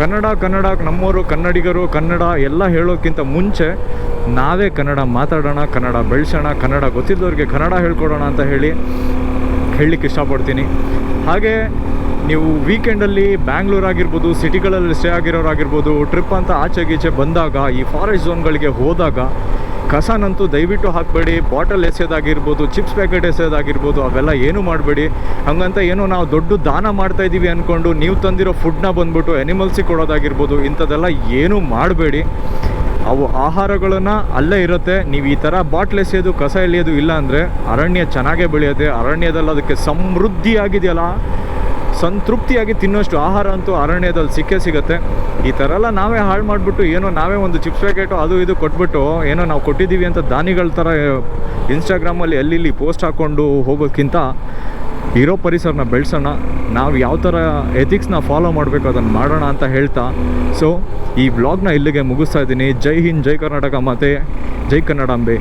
Speaker 1: ಕನ್ನಡ ಕನ್ನಡ ನಮ್ಮವರು ಕನ್ನಡಿಗರು, ಕನ್ನಡ ಎಲ್ಲ ಹೇಳೋಕ್ಕಿಂತ ಮುಂಚೆ ನಾವೇ ಕನ್ನಡ ಮಾತಾಡೋಣ, ಕನ್ನಡ ಬೆಳೆಸೋಣ, ಕನ್ನಡ ಗೊತ್ತಿದ್ದವ್ರಿಗೆ ಕನ್ನಡ ಹೇಳ್ಕೊಡೋಣ ಅಂತ ಹೇಳಿ ಹೇಳಲಿಕ್ಕೆ ಇಷ್ಟಪಡ್ತೀನಿ. ಹಾಗೆ ನೀವು ವೀಕೆಂಡಲ್ಲಿ ಬ್ಯಾಂಗ್ಳೂರ್ ಆಗಿರ್ಬೋದು ಸಿಟಿಗಳಲ್ಲಿ ಸ್ಟೇ ಆಗಿರೋರಾಗಿರ್ಬೋದು ಟ್ರಿಪ್ ಅಂತ ಆಚೆ ಗೀಚೆ ಬಂದಾಗ, ಈ ಫಾರೆಸ್ಟ್ ಝೋನ್ಗಳಿಗೆ ಹೋದಾಗ, ಕಸನಂತೂ ದಯವಿಟ್ಟು ಹಾಕಬೇಡಿ ಬಾಟಲ್ ಎಸೆಯೋದಾಗಿರ್ಬೋದು ಚಿಪ್ಸ್ ಪ್ಯಾಕೆಟ್ ಎಸೆಯೋದಾಗಿರ್ಬೋದು ಅವೆಲ್ಲ ಏನೂ ಮಾಡಬೇಡಿ. ಹಂಗಂತ ಏನೋ ನಾವು ದೊಡ್ಡ ದಾನ ಮಾಡ್ತಾಯಿದ್ದೀವಿ ಅಂದ್ಕೊಂಡು ನೀವು ತಂದಿರೋ ಫುಡ್ನ ಬಂದ್ಬಿಟ್ಟು ಎನಿಮಲ್ಸಿಗೆ ಕೊಡೋದಾಗಿರ್ಬೋದು ಇಂಥದ್ದೆಲ್ಲ ಏನೂ ಮಾಡಬೇಡಿ. ಅವು ಆಹಾರಗಳನ್ನು ಅಲ್ಲೇ ಇರುತ್ತೆ. ನೀವು ಈ ಥರ ಬಾಟ್ಲ್ ಎಸೆಯೋದು, ಕಸ ಎಳೆಯೋದು ಇಲ್ಲ ಅಂದರೆ ಅರಣ್ಯ ಚೆನ್ನಾಗೇ ಬೆಳೆಯುತ್ತೆ. ಅರಣ್ಯದಲ್ಲಿ ಅದಕ್ಕೆ ಸಮೃದ್ಧಿಯಾಗಿದೆಯಲ್ಲ. ಸಂತೃಪ್ತಿಯಾಗಿ ತಿನ್ನೋಷ್ಟು ಆಹಾರ ಅಂತೂ ಅರಣ್ಯದಲ್ಲಿ ಸಿಕ್ಕೇ ಸಿಗುತ್ತೆ. ಈ ಥರ ಎಲ್ಲ ನಾವೇ ಹಾಳು ಮಾಡಿಬಿಟ್ಟು ಏನೋ ನಾವೇ ಒಂದು ಚಿಪ್ಸ್ ಪ್ಯಾಕೆಟು ಅದು ಇದು ಕೊಟ್ಬಿಟ್ಟು ಏನೋ ನಾವು ಕೊಟ್ಟಿದ್ದೀವಿ ಅಂತ ದಾನಿಗಳ ಥರ ಇನ್ಸ್ಟಾಗ್ರಾಮಲ್ಲಿ ಅಲ್ಲಿ ಇಲ್ಲಿ ಪೋಸ್ಟ್ ಹಾಕ್ಕೊಂಡು ಹೋಗೋಕ್ಕಿಂತ ಇರೋ ಪರಿಸರನ ಬೆಳೆಸೋಣ. ನಾವು ಯಾವ ಥರ ಎಥಿಕ್ಸ್ನ ಫಾಲೋ ಮಾಡಬೇಕು ಅದನ್ನು ಮಾಡೋಣ ಅಂತ ಹೇಳ್ತಾ. ಸೊ ಈ ಬ್ಲಾಗ್ನ ಇಲ್ಲಿಗೆ ಮುಗಿಸ್ತಾ ಇದ್ದೀನಿ. ಜೈ ಹಿಂದ್, ಜೈ ಕರ್ನಾಟಕ ಮಾತೆ, ಜೈ ಕನ್ನಡಾಂಬೆ